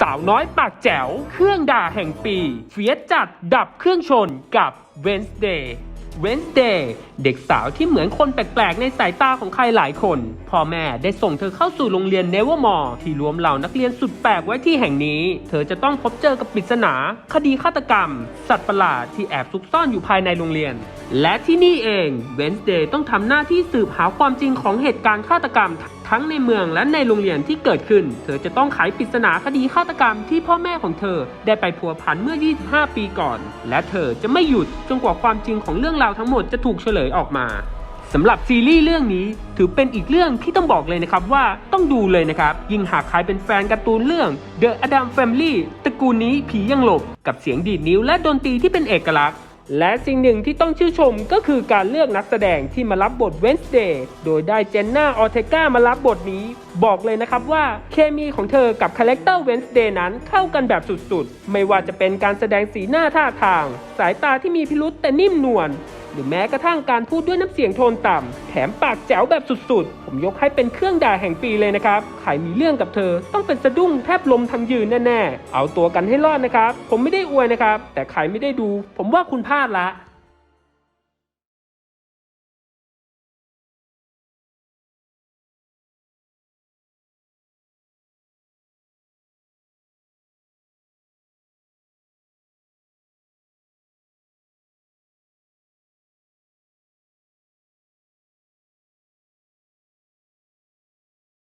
สาวน้อยปากแจ๋ว เครื่องด่าแห่งปี เฟียสจัดดับเครื่องชนกับ Wednesday Wednesday เด็กสาวที่เหมือนคนแปลกๆ ในสายตาของใครหลายคน พ่อแม่ได้ส่งเธอเข้าสู่โรงเรียนเนเวอร์มอร์ที่รวมเหล่านักเรียนสุดแปลกไว้ที่แห่งนี้ เธอจะต้องพบเจอกับปริศนา คดีฆาตกรรม สัตว์ประหลาดที่แอบซุกซ่อนอยู่ภายในโรงเรียน และที่นี่เอง Wednesday ต้องทำหน้าที่สืบหาความจริงของเหตุการณ์ฆาตกรรม ทั้งในเมืองและในโรงเรียนที่เกิดขึ้น เธอจะต้องไขปริศนาคดีฆาตกรรมที่พ่อแม่ของเธอได้ไปพัวพันเมื่อ 25 ปีก่อน และเธอจะไม่หยุดจนกว่าความจริงของเรื่องราวทั้งหมดจะถูกเฉลยออกมาสำหรับซีรีส์เรื่องนี้ถือเป็นอีกเรื่องที่ต้องบอกเลยนะครับว่าต้องดูเลยนะครับ ยิ่งหากใครเป็นแฟนการ์ตูนเรื่อง The Adam Family ตระกูลนี้ผียังหลบ กับเสียงดีดนิ้วและดนตรีที่เป็นเอกลักษณ์ และสิ่งหนึ่งที่ต้องชื่นชมก็คือการเลือกนักแสดงที่มารับบทเวนส์เดย์โดยได้เจนน่าออเทกามารับบทนี้ บอกเลยนะครับว่าเคมีของเธอกับคาแรคเตอร์เวนส์เดย์นั้นเข้ากันแบบสุดๆ ไม่ว่าจะเป็นการแสดงสีหน้าท่าทาง สายตาที่มีพิรุษแต่นิ่มนวล รือแม้กระทั่งการพูดด้วยน้ำเสียงโทนต่ำแถมปากแจ๋วแบบสุดๆ ผมยกให้เป็นเครื่องด่าแห่งปีเลยนะครับ ใครมีเรื่องกับเธอ ต้องเป็นสะดุ้งแทบลมทั้งยืนแน่ๆ เอาตัวกันให้รอดนะครับ ผมไม่ได้อวยนะครับ แต่ใครไม่ได้ดู ผมว่าคุณพลาดละ